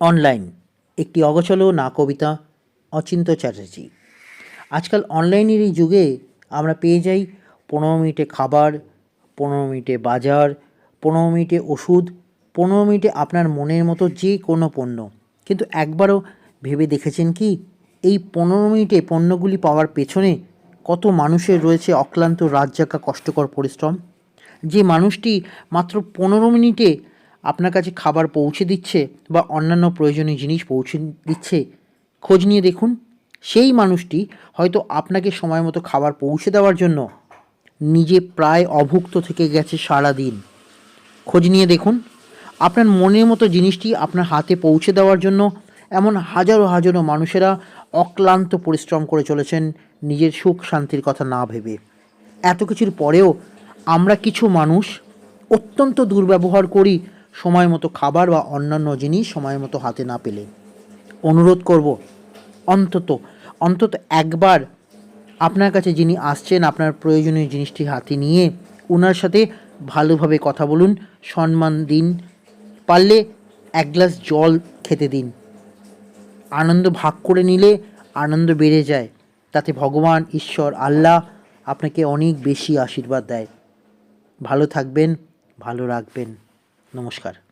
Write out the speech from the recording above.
Online, একটি অগোছালো না কবিতা অচিন্ত চ্যাটার্জি। আজকাল অনলাইনের এই যুগে আমরা পেয়ে যাই পনেরো মিনিটে খাবার, পনেরো মিনিটে বাজার, পনেরো মিনিটে ওষুধ, পনেরো মিনিটে আপনার মনের মতো যে কোনো পণ্য। কিন্তু একবারও ভেবে দেখেছেন কি, এই পনেরো মিনিটে পণ্যগুলি পাওয়ার পেছনে কত মানুষের রয়েছে অক্লান্ত রাত জাগা কষ্টকর পরিশ্রম? যে মানুষটি মাত্র পনেরো মিনিটে আপনার কাছে খাবার পৌঁছে দিচ্ছে বা অন্যান্য প্রয়োজনীয় জিনিস পৌঁছে দিচ্ছে, খোঁজ নিয়ে দেখুন। সেই মানুষটি হয়তো আপনাকে সময় মতো খাবার পৌঁছে দেওয়ার জন্য নিজে প্রায় অভুক্ত থেকে গেছে সারা দিন খোঁজ নিয়ে দেখুন। আপনার মনের মতো জিনিসটি আপনার হাতে পৌঁছে দেওয়ার জন্য এমন হাজারো হাজারো মানুষেরা অক্লান্ত পরিশ্রম করে চলেছেন নিজের সুখ শান্তির কথা না ভেবে। এত কিছুর পরেও আমরা কিছু মানুষ অত্যন্ত দুর্ব্যবহার করি সময় মতো খাবার বা অন্যান্য জিনিস সময় মতো হাতে না পেলে। অনুরোধ করব, অন্তত অন্তত একবার আপনার কাছে যিনি আসছেন, আপনার প্রয়োজনীয় জিনিসটি হাতে নিয়ে ওনার সাথে ভালোভাবে কথা বলুন, সম্মান দিন, পারলে এক গ্লাস জল খেতে দিন। আনন্দ ভাগ করে নিলে আনন্দ বেড়ে যায়, তাতে ভগবান, ঈশ্বর, আল্লাহ আপনাকে অনেক বেশি আশীর্বাদ দেয়। ভালো থাকবেন, ভালো রাখবেন। নমস্কার